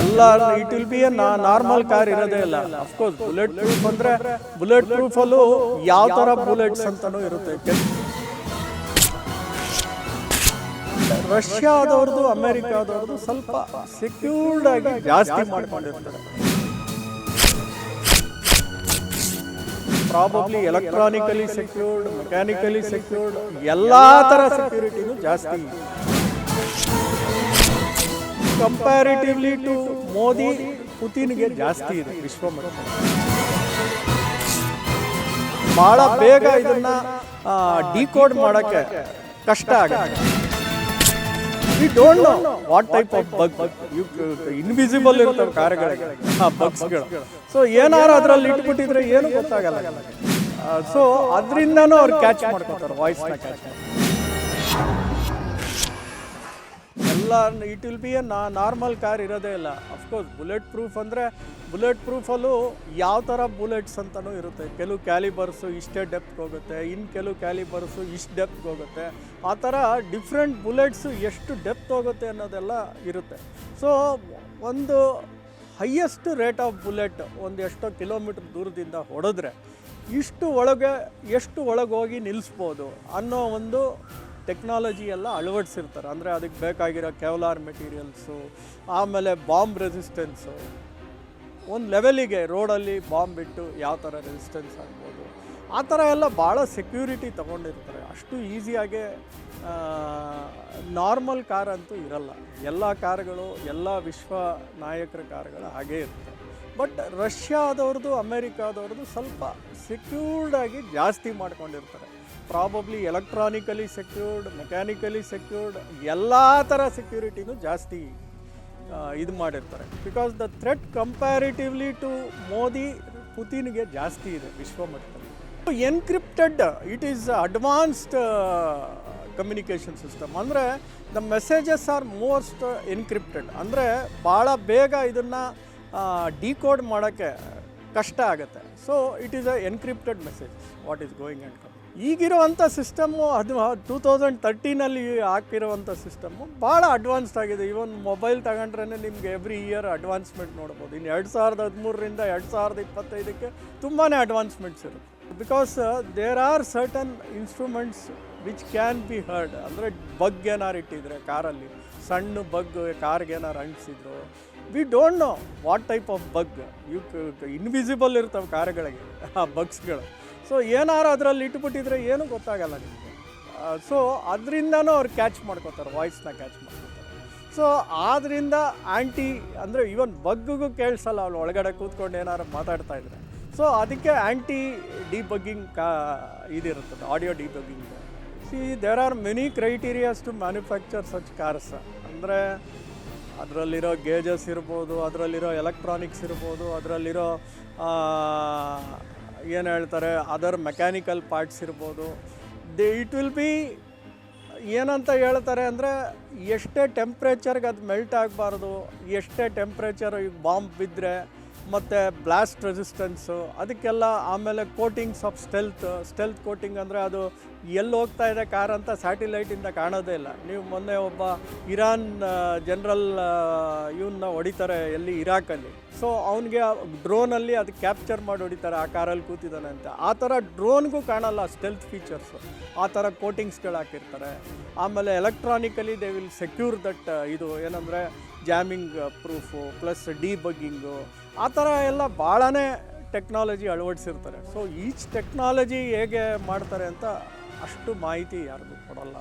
ಎಲ್ಲ it will be a normal car ಇರೋದೇ ಇಲ್ಲ. ಅಫ್ಕೋರ್ಸ್ ಬುಲೆಟ್ ಪ್ರೂಫ್ ಅಂದ್ರೆ ಬುಲೆಟ್ ಪ್ರೂಫ್ ಅಲ್ಲೂ ಯಾವ ತರ ಬುಲೆಟ್ಸ್ ಅಂತಾನೂ ಇರುತ್ತೆ ರಷ್ಯಾದವ್ರದ್ದು ಅಮೆರಿಕಾದವ್ರದ್ದು ಸ್ವಲ್ಪ ಸೆಕ್ಯೂರ್ಡ್ ಆಗಿ ಜಾಸ್ತಿ ಮಾಡ್ಕೊಂಡಿರ್ತಾರೆ. Probably electronically secured mechanically secured ಎಲ್ಲಾ ತರ ಸೆಕ್ಯೂರಿಟಿನೂ ಜಾಸ್ತಿ. ಕಂಪ್ಯಾರಿಟಿವ್ಲಿ ಟು ಮೋದಿ, ಪುತಿನ್ಗೆ ಜಾಸ್ತಿ ಇದೆ, ವಿಶ್ವ ಬಹಳ ಬೇಗ ಇದನ್ನ ಡಿಕೋಡ್ ಮಾಡಕ್ಕೆ ಕಷ್ಟ ಆಗುತ್ತೆ. Don't know what type of bug invisible ಇರ್ತವೆ ಕಾರ್ಯಗಳಿಗೆ, ಆ ಬಗ್ಸ್ಗಳು ಸೊ ಏನಾರು ಅದರಲ್ಲಿ ಇಟ್ಬಿಟ್ಟಿದ್ರೆ ಏನು ಗೊತ್ತಾಗಲ್ಲ. ಸೊ ಅದರಿಂದನೂ ಅವ್ರು ಕ್ಯಾಚ್ ಮಾಡ್ಕೊತಾರೆ ವಾಯ್ಸ್ನ ಕ್ಯಾಚ್ ಮಾಡ್ತಾರೆ ಎಲ್ಲ it will be a normal car ಇರೋದೇ ಇಲ್ಲ. ಅಫ್ಕೋರ್ಸ್ ಬುಲೆಟ್ ಪ್ರೂಫ್ ಅಂದರೆ ಬುಲೆಟ್ ಪ್ರೂಫಲ್ಲೂ ಯಾವ ಥರ ಬುಲೆಟ್ಸ್ ಅಂತಲೂ ಇರುತ್ತೆ. ಕೆಲವು ಕ್ಯಾಲಿಬರ್ಸು ಇಷ್ಟೇ ಡೆಪ್ತ್ಗೆ ಹೋಗುತ್ತೆ ಇನ್ನು ಕೆಲವು ಕ್ಯಾಲಿಬರ್ಸು ಇಷ್ಟು ಡೆಪ್ತ್ ಹೋಗುತ್ತೆ. ಆ ಥರ ಡಿಫ್ರೆಂಟ್ ಬುಲೆಟ್ಸು ಎಷ್ಟು ಡೆಪ್ತ್ ಹೋಗುತ್ತೆ ಅನ್ನೋದೆಲ್ಲ ಇರುತ್ತೆ. ಸೊ ಒಂದು ಹೈಯೆಸ್ಟ್ ರೇಟ್ ಆಫ್ ಬುಲೆಟ್ ಒಂದು ಎಷ್ಟೋ ಕಿಲೋಮೀಟ್ರ್ ದೂರದಿಂದ ಹೊಡೆದ್ರೆ, ಇಷ್ಟು ಒಳಗೆ, ಎಷ್ಟು ಒಳಗೆ ಹೋಗಿ ನಿಲ್ಲಿಸ್ಬೋದು ಅನ್ನೋ ಒಂದು ಟೆಕ್ನಾಲಜಿ ಎಲ್ಲ ಅಳವಡಿಸಿರ್ತಾರೆ. ಅಂದರೆ ಅದಕ್ಕೆ ಬೇಕಾಗಿರೋ ಕೆವಲಾರ್ ಮೆಟೀರಿಯಲ್ಸು ಆಮೇಲೆ ಬಾಂಬ್ ರೆಸಿಸ್ಟೆನ್ಸು ಒಂದು ಲೆವೆಲಿಗೆ ರೋಡಲ್ಲಿ ಬಾಂಬ್ ಬಿಟ್ಟು ಯಾವ ಥರ ರೆಸಿಸ್ಟೆನ್ಸ್ ಆಗ್ಬೋದು. ಆ ಥರ ಎಲ್ಲ ಭಾಳ ಸೆಕ್ಯೂರಿಟಿ ತೊಗೊಂಡಿರ್ತಾರೆ. ಅಷ್ಟು ಈಸಿಯಾಗೆ ನಾರ್ಮಲ್ ಕಾರ್ ಅಂತೂ ಇರಲ್ಲ. ಎಲ್ಲ ಕಾರ್ಗಳು ಎಲ್ಲ ವಿಶ್ವ ನಾಯಕರ ಕಾರ್ಗಳು ಹಾಗೇ ಇರ್ತವೆ ಬಟ್ ರಷ್ಯಾದವ್ರದ್ದು ಅಮೇರಿಕಾದವ್ರದ್ದು ಸ್ವಲ್ಪ ಸೆಕ್ಯೂರ್ಡ್ ಆಗಿ ಜಾಸ್ತಿ ಮಾಡ್ಕೊಂಡಿರ್ತಾರೆ. Probably electronically secured mechanically secured ಎಲ್ಲ ಥರ ಸೆಕ್ಯೂರಿಟಿನೂ ಜಾಸ್ತಿ ಇದು ಮಾಡಿರ್ತಾರೆ. Because the threat comparatively to Modi, ಪುತಿನ್ಗೆ ಜಾಸ್ತಿ ಇದೆ ವಿಶ್ವ ಮಟ್ಟದಲ್ಲಿ encrypted it is advanced communication system ಅಂದರೆ the messages are most encrypted ಅಂದರೆ, ಭಾಳ ಬೇಗ ಇದನ್ನು ಡಿಕೋಡ್ ಮಾಡೋಕ್ಕೆ ಕಷ್ಟ ಆಗುತ್ತೆ. So it is a encrypted message what is going and come ಈಗಿರುವಂಥ system ಅದು ಟೂ ತೌಸಂಡ್ ತರ್ಟೀನಲ್ಲಿ ಹಾಕಿರುವಂಥ ಸಿಸ್ಟಮು ಭಾಳ ಅಡ್ವಾನ್ಸ್ಡ್ ಆಗಿದೆ. ಇವನ್ ಮೊಬೈಲ್ ತಗೊಂಡ್ರೇ ನಿಮಗೆ ಎವ್ರಿ ಇಯರ್ ಅಡ್ವಾನ್ಸ್ಮೆಂಟ್ ನೋಡ್ಬೋದು. ಇನ್ನು ಎರಡು ಸಾವಿರದ ಹದಿಮೂರರಿಂದ ಎರಡು ಸಾವಿರದ ಇಪ್ಪತ್ತೈದಕ್ಕೆ ತುಂಬಾ ಅಡ್ವಾನ್ಸ್ಮೆಂಟ್ಸ್ ಇರುತ್ತೆ. Because there are certain instruments which can be heard ಅಂದರೆ ಬಗ್ ಏನಾರು ಇಟ್ಟಿದ್ರೆ ಕಾರಲ್ಲಿ, ಸಣ್ಣ ಬಗ್ ಕಾರ್ಗೆ ಏನಾರು ಅಂಟಿಸಿದ್ರು we don't know what type of bug you invisible ಇರ್ತವೆ ಕಾರ್ಗಳಿಗೆ, ಆ ಬಗ್ಸ್ಗಳು ಸೊ ಏನಾರು ಅದರಲ್ಲಿ ಇಟ್ಬಿಟ್ಟಿದ್ರೆ ಏನೂ ಗೊತ್ತಾಗಲ್ಲ ನಿಮಗೆ. ಸೊ ಅದರಿಂದನೂ ಅವ್ರು ಕ್ಯಾಚ್ ಮಾಡ್ಕೋತಾರೆ ವಾಯ್ಸ್ನ ಕ್ಯಾಚ್ ಮಾಡ್ಕೋತಾರೆ. ಸೊ ಆದ್ದರಿಂದ ಆ್ಯಂಟಿ ಅಂದರೆ ಇವನ್ ಬಗ್ಗಿಗೂ ಕೇಳಿಸಲ್ಲ ಅವ್ಳು ಒಳಗಡೆ ಕೂತ್ಕೊಂಡು ಏನಾರು ಮಾತಾಡ್ತಾ ಇದ್ರೆ. ಸೊ ಅದಕ್ಕೆ ಆ್ಯಂಟಿ ಡಿಬಗ್ಗಿಂಗ್ ಕಾ, ಇದಿರುತ್ತದೆ audio debugging see there are many criterias to manufacture such cars ಅಂದರೆ ಅದರಲ್ಲಿರೋ ಗೇಜಸ್ ಇರ್ಬೋದು, ಅದರಲ್ಲಿರೋ ಎಲೆಕ್ಟ್ರಾನಿಕ್ಸ್ ಇರ್ಬೋದು, ಅದರಲ್ಲಿರೋ ಏನು ಹೇಳ್ತಾರೆ ಅದರ್ ಮೆಕ್ಯಾನಿಕಲ್ ಪಾರ್ಟ್ಸ್ ಇರ್ಬೋದು. ದಿ ಇಟ್ ವಿಲ್ ಬಿ ಏನಂತ ಹೇಳ್ತಾರೆ ಅಂದರೆ, ಎಷ್ಟೇ ಟೆಂಪ್ರೇಚರ್ಗೆ ಅದು ಮೆಲ್ಟ್ ಆಗಬಾರ್ದು, ಎಷ್ಟೇ ಟೆಂಪ್ರೇಚರ್ ಈಗ ಬಾಂಬ್ ಬಿದ್ದರೆ ಮತ್ತು ಬ್ಲಾಸ್ಟ್ ರೆಸಿಸ್ಟೆನ್ಸು ಅದಕ್ಕೆಲ್ಲ ಆಮೇಲೆ coatings of stealth stealth coating ಅಂದರೆ ಅದು ಎಲ್ಲಿ ಹೋಗ್ತಾ ಇದೆ ಕಾರ್ ಅಂತ ಸ್ಯಾಟಿಲೈಟಿಂದ ಕಾಣೋದೇ ಇಲ್ಲ. ನೀವು ಮೊನ್ನೆ ಒಬ್ಬ ಇರಾನ್ ಜನರಲ್ ಇವನ್ನ ಹೊಡಿತಾರೆ ಎಲ್ಲಿ ಇರಾಕಲ್ಲಿ. ಸೊ ಅವನಿಗೆ ಡ್ರೋನಲ್ಲಿ ಅದು ಕ್ಯಾಪ್ಚರ್ ಮಾಡಿ ಹೊಡಿತಾರೆ ಆ ಕಾರಲ್ಲಿ ಕೂತಿದ್ದಾನೆ ಅಂತ. ಆ ಥರ ಡ್ರೋನ್ಗೂ ಕಾಣಲ್ಲ ಸ್ಟೆಲ್ತ್ ಫೀಚರ್ಸು ಆ ಥರ ಕೋಟಿಂಗ್ಸ್ಗಳು ಹಾಕಿರ್ತಾರೆ. ಆಮೇಲೆ electronically they will secure that ಇದು ಏನಂದರೆ ಜಾಮಿಂಗ್ ಪ್ರೂಫು ಪ್ಲಸ್ ಡಿಬಗ್ಗಿಂಗು ಆ ಥರ ಎಲ್ಲ ಭಾಳನೇ ಟೆಕ್ನಾಲಜಿ ಅಳವಡಿಸಿರ್ತಾರೆ. ಸೊ ಈಚ್ ಟೆಕ್ನಾಲಜಿ ಹೇಗೆ ಮಾಡ್ತಾರೆ ಅಂತ ಅಷ್ಟು ಮಾಹಿತಿ ಯಾರಿಗೂ ಕೊಡಲ್ಲ.